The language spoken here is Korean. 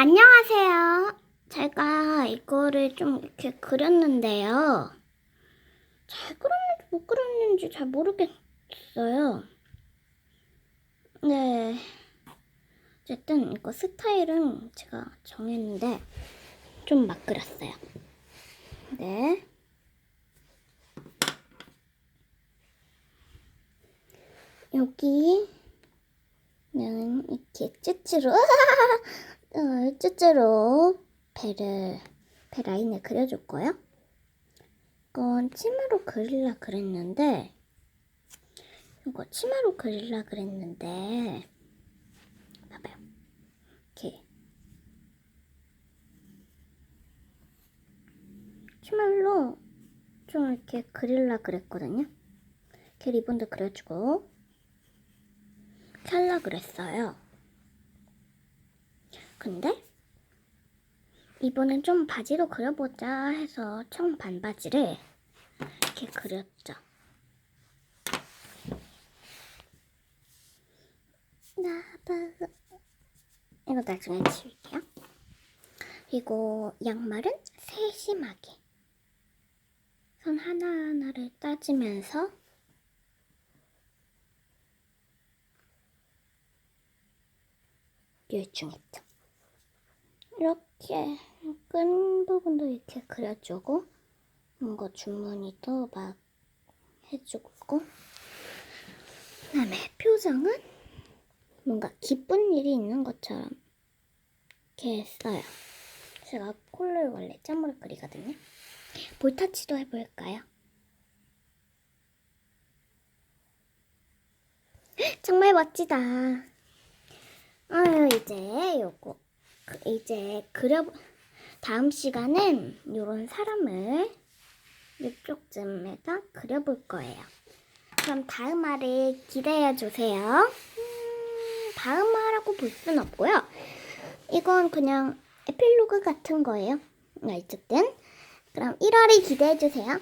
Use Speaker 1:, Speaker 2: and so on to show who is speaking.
Speaker 1: 안녕하세요. 제가 이거를 좀 이렇게 그렸는데요. 잘 그렸는지 못 그렸는지 잘 모르겠어요. 네. 어쨌든 이거 스타일은 제가 정했는데 좀 막 그렸어요. 네. 여기는 이렇게 쭈쭈로 어, 쭈쭈로 배를 배 라인을 그려줄 거예요. 이건 치마로 그릴라 그랬는데 이거 치마로 그릴라 그랬는데 봐봐요. 이렇게 치마로 좀 이렇게 그릴라 그랬거든요. 이렇게 리본도 그려주고 찰라 그랬어요. 근데 이번엔 좀 바지로 그려보자 해서 청 반바지를 이렇게 그렸죠. 이거 나중에 지울게요. 그리고 양말은 세심하게 선 하나하나를 따지면서 열중했죠. 이렇게 끈 부분도 이렇게 그려주고 뭔가 주머니도 막 해주고 그다음에 표정은 뭔가 기쁜 일이 있는 것처럼 이렇게 했어요. 제가 콜을 원래 짬으로 그리거든요. 볼터치도 해볼까요? 정말 멋지다. 아유 이제 요거 그- 이제 그려 다음 시간은 요런 사람을 이쪽쯤에다 그려볼 거예요. 그럼 다음 화를 기대해 주세요. 음, 다음 화라고 볼 순 없고요. 이건 그냥 에필로그 같은 거예요. 네, 어쨌든 그럼 1화를 기대해 주세요.